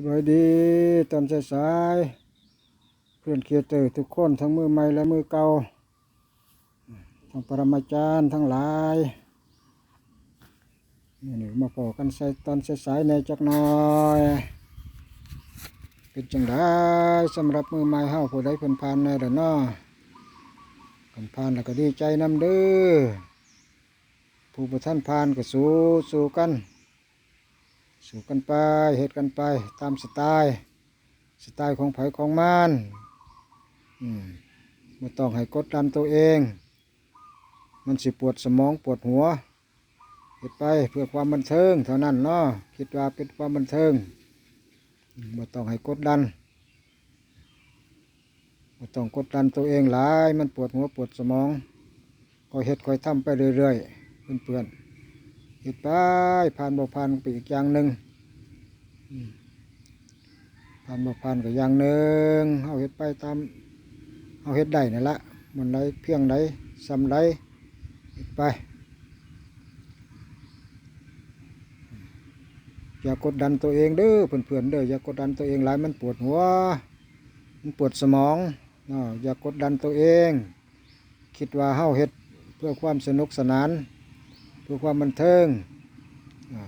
สบายดีตอนสายๆเพื่อนเคียเตอร์ทุกคนทั้งมือใหม่และมือเก่าทั้งปรมาจารย์ทั้งหลายนี่นี่มาพอกันใส่ตอนสายๆในจักหน่อยเป็นจังได้สำหรับมือใหม่เฮาผู้ใดเพิ่นผ่านในเด้อเนาะเพิ่นผ่านแล้วก็ดีใจนำเด้อผู้บ่ทันผ่านก็สู้สู้กัน สู่กันไปเหตุกันไปตามสไตล์สไตล์ของไผของมันอืมไม่ต้องให้กดดันตัวเอง มันสิปวดสมองปวดหัวเหตุไปเพื่อความบันเทิงเท่านั้นเนาะคิดว่าเป็นความบันเทิงมไม่ต้องให้กดดันไม่ต้องกดดันตัวเองหลาย มันปวดหัวปวดสมองก็เฮ็ดคอยทำไปเรื่อยๆเพื่อนๆ เห็ดไปผ่านบ่ผ่านไปอีกอย่างหนึ่งผ่านบ่ผ่านก็อย่างหนึ่งเอาเห็ดไปตามเอาเห็ดได้นั่ละมันได้เพียงไดซ้ำไดเห็ดไปอย่ากดดันตัวเองเด้อเพื่อนๆเด้ออย่ากดดันตัวเองหลายมันปวดหัว มันปวดสมองอย่ากดดันตัวเอง คิดว่าเฮาเฮ็ดเพื่อความสนุกสนาน พื่อความบันเทิง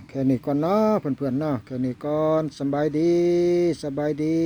แค่นี้ก่อนเนาะเพื่อนๆเนาะแค่นี้ก่อนสบายดีสบายดี